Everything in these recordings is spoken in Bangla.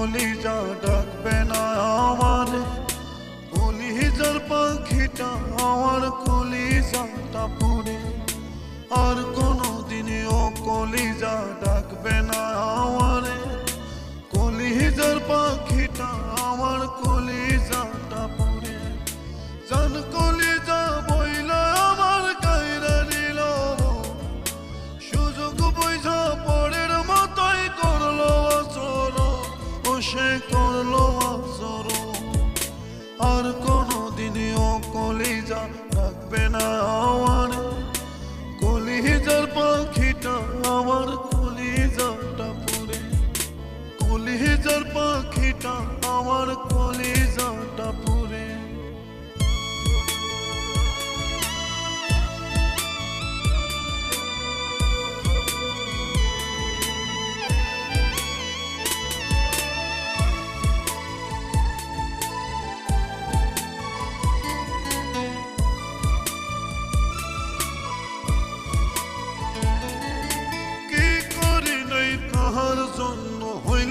কলিজা ডাকবে না আমার। কলিজার পাখিটা আমার কলিজাটা পুরে আর কোনো দিনে ও কলিজা ডাকবে না আমার সে করল আর কোনো দিনও কলিজা রাখবে না।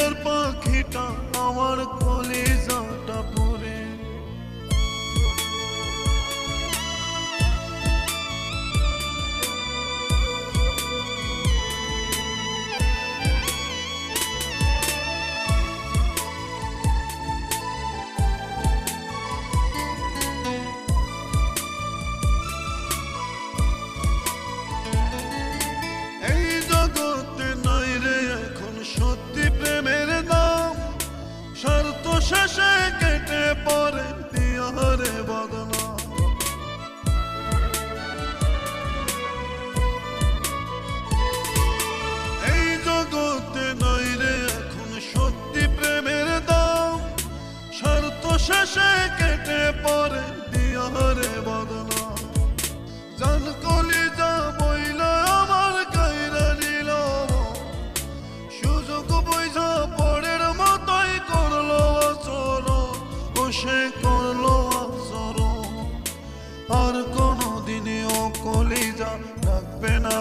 কলিজার পাখিটা আমার কলিজাটা কেটে পরে দিয়ারে বদলা। জান কলিজা বইলা আমার কাইরা নিল সুযোগ বইঝা পরের মতোই করল আসর ও সে করল আসর আর কোনো দিনে ও কলিজা থাকবে না।